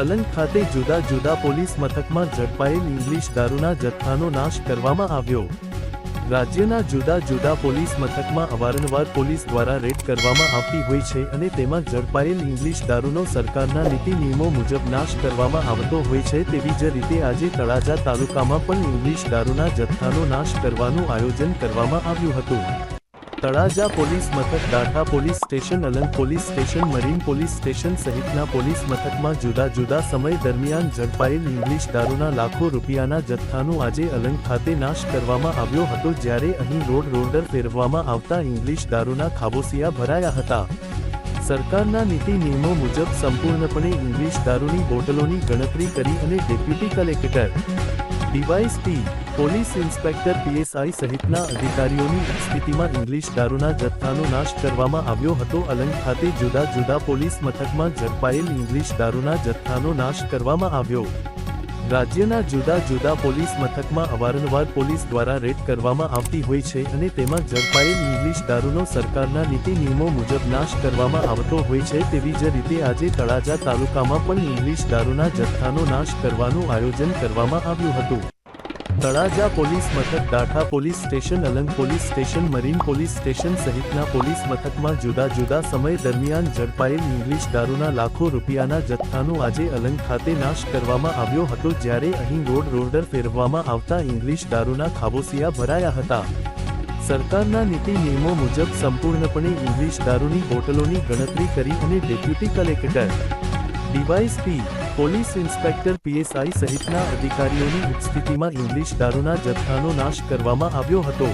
અલંગ ખાતે જુદા જુદા પોલીસ મથકમાં ઝડપાયેલ ઇંગ્લિશ દારૂના જથ્થાનો નાશ કરવામાં આવ્યો. રાજ્યના જુદા જુદા પોલીસ મથકમાં અવારનવાર પોલીસ દ્વારા રેડ કરવામાં આવતી હોય છે અને તેમાં ઝડપાયેલ ઇંગ્લિશ દારૂનો સરકારના નીતિ નિયમો મુજબ નાશ કરવામાં આવતો હોય છે તેવી જ રીતે આજે તળાજા તાલુકામાં પણ ઇંગ્લિશ દારૂના જથ્થાનો નાશ કરવાનું આયોજન કરવામાં આવ્યું હતું. તળાજા પોલીસ મથક Datha police station, Alang police station, marine police station સહિતના પોલીસ મથકમાં જુદા જુદા સમય દરમિયાન ઝડપાયેલ ઇંગ્લિશ દારૂના લાખો રૂપિયાના જથ્થાનું આજે અલંગ ખાતે નાશ કરવામાં આવ્યો હતો જ્યારે અહીં રોડ રોડર ફેરવવામાં આવતા ઇંગ્લિશ દારૂના ખાબોસિયા ભરાયા હતા. સરકારના નીતિ નિયમો મુજબ સંપૂર્ણપણે ઇંગ્લિશ દારૂની બોટલોની ગણતરી કરી અને deputy collector DySP police inspector PSI સહિતના અધિકારીઓની ઉપસ્થિતિમાં ઇંગ્લિશ દારૂના જથ્થાનો નાશ કરવામાં આવ્યો હતો. અલંગ ખાતે જુદા જુદા પોલીસ મથકમાં ઝડપાયેલ ઇંગ્લિશ દારૂના જથ્થાનો નાશ કરવામાં આવ્યો. રાજ્યના જુદા જુદા પોલીસ મથકમાં અવારનવાર પોલીસ દ્વારા રેડ કરવામાં આવતી હોય છે અને તેમાં ઝડપાયેલ ઇંગ્લિશ દારૂનો સરકારના નીતિ નિયમો મુજબ નાશ કરવામાં આવતો હોય છે તેવી જ રીતે આજે તળાજા તાલુકામાં પણ ઇંગ્લિશ દારૂના જથ્થાનો નાશ કરવાનું આયોજન કરવામાં આવ્યું હતું. તળાજા પોલીસ મથક Datha police station, Alang police station, marine police station સહિતના પોલીસ મથકમાં જુદા જુદા સમય દરમિયાન ઝડપાયેલ ઇંગ્લિશ દારૂના લાખો રૂપિયાના જથ્થાનો આજે અલંગ ખાતે નાશ કરવામાં આવ્યો હતો જ્યારે અહીં રોડ રોડર ફેરવવામાં આવતા ઇંગ્લિશ દારૂના ખાબોસિયા ભરાયા હતા. સરકારના નીતિ નિયમો મુજબ સંપૂર્ણપણે ઇંગ્લિશ દારૂની બોટલોની ગણતરી કરી અને deputy collector DySP police inspector PSI સહિતના અધિકારીઓની ઉપસ્થિતિમાં ઇંગ્લિશ દારૂના જથ્થાનો નાશ કરવામાં આવ્યો હતો.